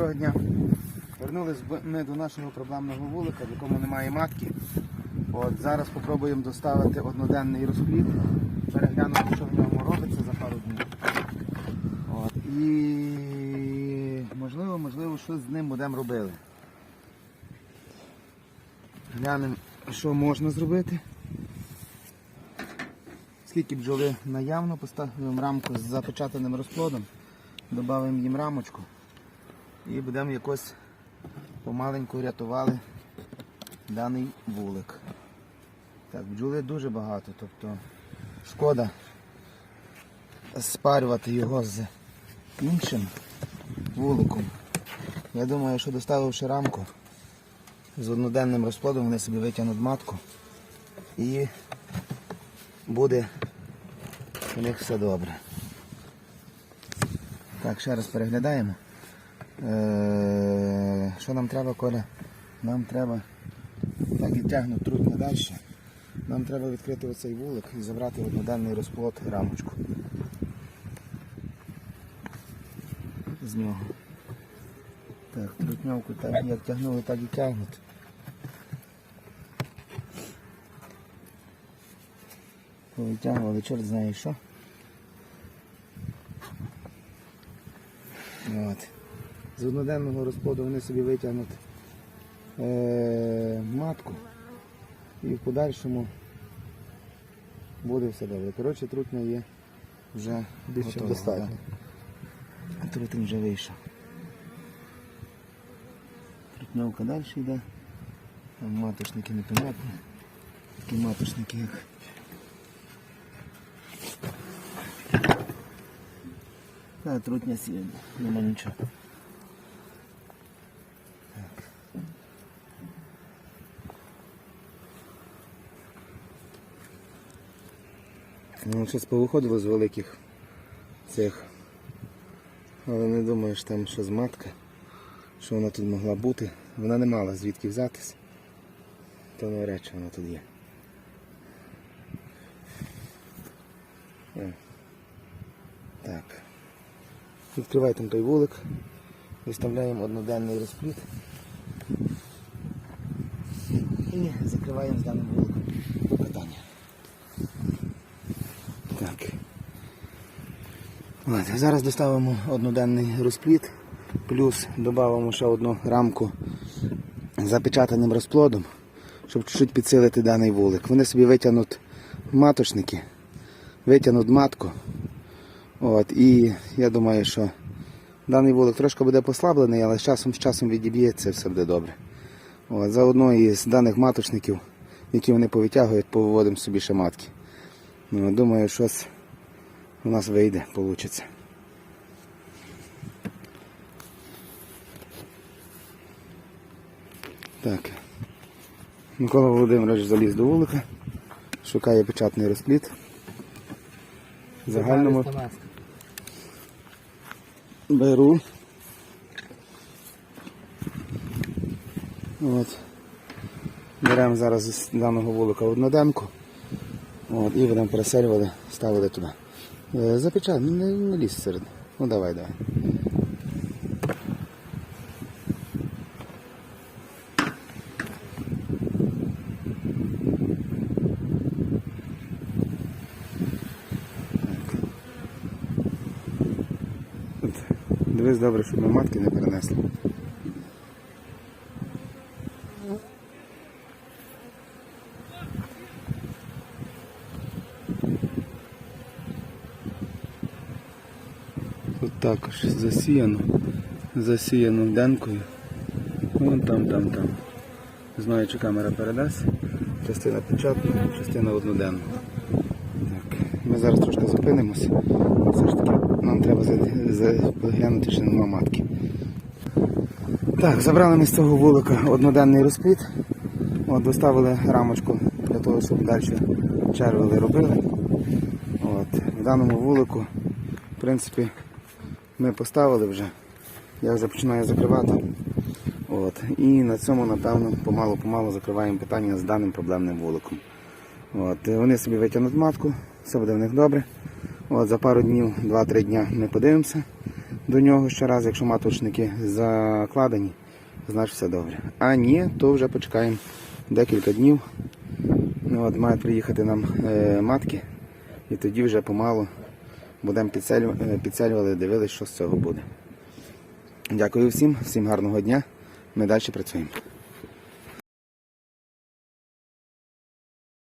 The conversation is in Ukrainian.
Доброго дня. Вернулись ми до нашого проблемного вулика, в якому немає матки. От зараз спробуємо доставити одноденний розплід, переглянути, що в ньому робиться за пару днів. От. І можливо, можливо, щось з ним будемо робити. Глянемо, що можна зробити. Скільки бджоли наявно, поставимо рамку з запечатаним розплодом, додамо їм рамочку і будемо якось помаленьку рятували даний вулик. Так, бджоли дуже багато, тобто шкода спарювати його з іншим вуликом. Я думаю, що доставивши рамку з одноденним розплодом, вони собі витягнуть матку і буде у них все добре. Так, ще раз переглядаємо. Е, Що нам треба, Коля? Нам треба, так і тягнуть трудно далі. Нам треба відкрити оцей вулик і забрати одноденний розплод рамочку. З нього. Так, трутньовку так як тягнули, так і тягнуть. Повитягували, чорт знає що. От. З одноденного розплоду вони собі витягнуть е- матку і в подальшому буде все добре. Коротше, трутня є вже Більше достатньо. Трутень вже вийшов. Трутньовка далі йде. Там маточники непонятні. Такі маточники як. Та трутня сіяна, нема нічого. Ну, щось повиходило з великих цих. Але не думаю, що там щось матка, що вона тут могла бути. Вона не мала звідки взятись. То навряд чи вона тут є. Е. Так. Відкривай там той вулик. Виставляємо одноденний розпліт. І закриваємо з даним вуликом питання. Так. От, зараз доставимо одноденний розпліт, плюс додамо ще одну рамку з запечатаним розплодом, щоб чуть-чуть підсилити даний вулик. Вони собі витягнуть маточники, витягнуть матку. От, і я думаю, що даний вулик трошки буде послаблений, але з часом з часом відіб'ється, все буде добре. От, заодно із даних маточників, які вони повитягують, повиводимо собі ще матки. Ну, думаю, щось у нас вийде, вийде. Так. Микола Володимирович заліз до вулика, шукає печатний розпліт. Загальному беру. От. Беремо зараз з даного вулика однодемку. От, і будемо переселювати, ставили туди. Е, ну, не, не лізь серед. Ну давай, давай. Дивись добре, щоб ми матки не перенесли. Тут також засіяно, засіяно денкою. Вон там, там, там. Не знаю, чи камера передасть. Частина печатна, частина одноденна. Так. Ми зараз трошки зупинимося. Все ж таки нам треба за- за- поглянути, чи нема матки. Так, забрали ми з цього вулика одноденний розплід. От, доставили рамочку для того, щоб далі червили робили. От, в даному вулику, в принципі, ми поставили вже. Я вже починаю закривати. От. І на цьому, напевно, помалу-помалу закриваємо питання з даним проблемним вуликом. От. Вони собі витягнуть матку, все буде в них добре. От, за пару днів, 2-3 дня ми подивимося до нього ще раз, якщо маточники закладені, значить все добре. А ні, то вже почекаємо декілька днів. От, мають приїхати нам е, матки, і тоді вже помалу будемо підселю- підселювали, дивились, що з цього буде. Дякую всім, всім гарного дня. Ми далі працюємо.